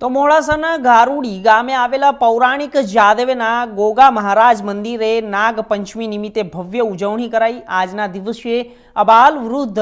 તો મોડાસાના ગારુડી ગામે આવેલા પૌરાણિક જાદવના ગોગા મહારાજ મંદિરે નાગ પંચમી નિમિત્તે ભવ્ય ઉજવણી કરાઈ. આજના દિવસે અબાલ વૃદ્ધ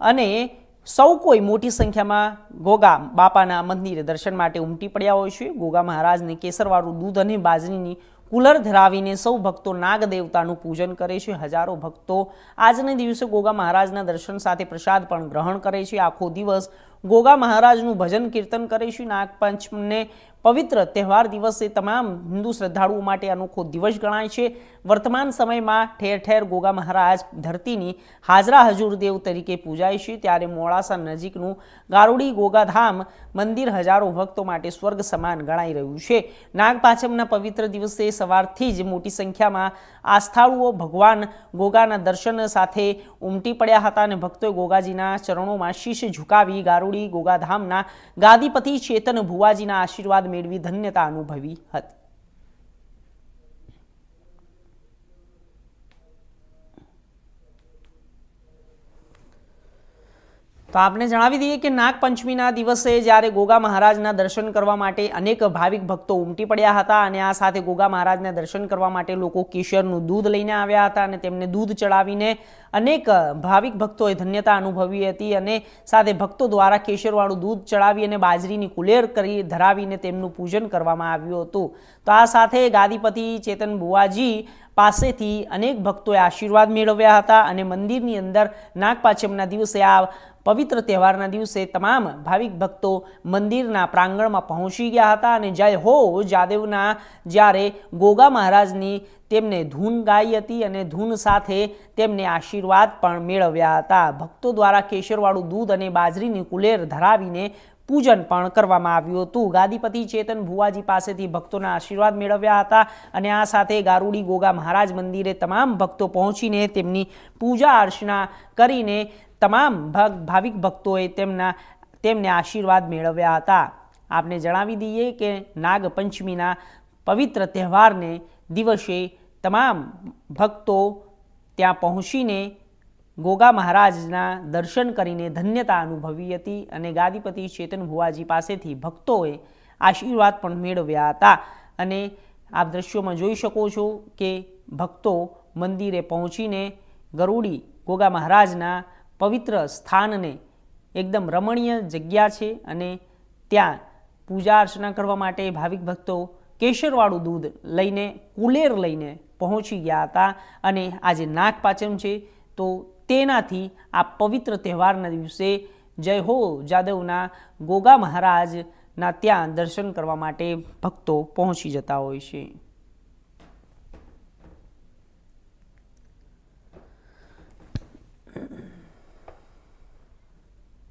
અને સૌ કોઈ મોટી સંખ્યામાં ગોગા બાપાના મંદિરે દર્શન માટે ઉમટી પડ્યા હોય છે. ગોગા મહારાજને કેસરવાળું દૂધ અને બાજરીની કુલર ધરાવીને સૌ ભક્તો નાગ દેવતાનું પૂજન કરે છે. હજારો ભક્તો આજના દિવસે ગોગા મહારાજના દર્શન સાથે પ્રસાદ પણ ગ્રહણ કરે છે. આખો દિવસ ગોગા મહારાજનું ભજન કીર્તન કરે છે. નાગપંચમને પવિત્ર તહેવાર દિવસે તમામ હિન્દુ શ્રદ્ધાળુઓ માટે અનોખો દિવસ ગણાય છે. વર્તમાન સમયમાં ઠેર ઠેર ગોગા મહારાજ ધરતીની હાજરા હજુર દેવ તરીકે પૂજાય છે. ત્યારે મોડાસા નજીકનું ગારુડી ગોગાધામ મંદિર હજારો ભક્તો માટે સ્વર્ગ સમાન ગણાઈ રહ્યું છે. નાગપાંચમના પવિત્ર દિવસે સવારથી જ મોટી સંખ્યામાં આસ્થાળુઓ ભગવાન ગોગાના દર્શન સાથે ઉમટી પડ્યા હતા અને ભક્તોએ ગોગાજીના ચરણોમાં શીશ ઝુકાવી ગારુડી ગોગાધામના ગાદીપતિ ચેતન ભુવાજીના આશીર્વાદ મેળવી ધન્યતા અનુભવી હતી. તો આપને જણાવી દઈએ કે નાગપંચમીના દિવસે જ્યારે ગોગા મહારાજના દર્શન કરવા માટે અનેક ભાવિક ભક્તો ઉમટી પડ્યા હતા અને આ સાથે ગોગા મહારાજના દર્શન કરવા માટે લોકો કેશરનું દૂધ લઈને આવ્યા હતા અને તેમને દૂધ ચડાવીને અનેક ભાવિક ભક્તોએ ધન્યતા અનુભવી હતી અને સાથે ભક્તો દ્વારા કેશરવાળું દૂધ ચડાવી અને બાજરીની કુલેર કરી ધરાવીને તેમનું પૂજન કરવામાં આવ્યું હતું. તો આ સાથે ગાદીપતિ ચેતન બુવાજી પાસેથી અનેક ભક્તોએ આશીર્વાદ મેળવ્યા હતા અને મંદિરની અંદર નાગપાચમના દિવસે આ પવિત્ર તહેવારના દિવસે તમામ ભાવિક ભક્તો મંદિરના પ્રાંગણમાં પહોંચી ગયા હતા અને જય હો જાદવના જ્યારે ગોગા મહારાજની તેમને ધૂન ગાઈ હતી અને ધૂન સાથે તેમને આશીર્વાદ પણ મેળવ્યા હતા. ભક્તો દ્વારા કેશરવાળું દૂધ અને બાજરીની કુલેર ધરાવીને પૂજન પણ કરવામાં આવ્યું હતું. ગાદીપતિ ચેતન ભુવાજી પાસેથી ભક્તોના આશીર્વાદ મેળવ્યા હતા અને આ સાથે ગારુડી ગોગા મહારાજ મંદિરે તમામ ભક્તો પહોંચીને તેમની પૂજા અર્ચના કરીને તમામ ભાવિક ભક્તોએ તેમના, તેમને આશીર્વાદ મેળવ્યા હતા. આપને જણાવી દઈએ કે નાગપંચમીના પવિત્ર તહેવારને દિવસે તમામ ભક્તો ત્યાં પહોંચીને ગોગા મહારાજના દર્શન કરીને ધન્યતા અનુભવી હતી અને ગાદીપતિ ચેતન ભુવાજી પાસેથી ભક્તોએ આશીર્વાદ પણ મેળવ્યા હતા. અને આપ દ્રશ્યોમાં જોઈ શકો છો કે ભક્તો મંદિરે પહોંચીને ગરુડી ગોગા મહારાજના પવિત્ર સ્થાનને એકદમ રમણીય જગ્યા છે અને ત્યાં પૂજા અર્ચના કરવા માટે ભાવિક ભક્તો કેશરવાળું દૂધ લઈને, કુલેર લઈને પહોંચી ગયા હતા અને આજે નાગપાચમ છે, તો તેનાથી આ પવિત્ર તહેવારના દિવસે જય હો જાદવના ગોગા મહારાજના ત્યાં દર્શન કરવા માટે ભક્તો પહોંચી જતા હોય છે.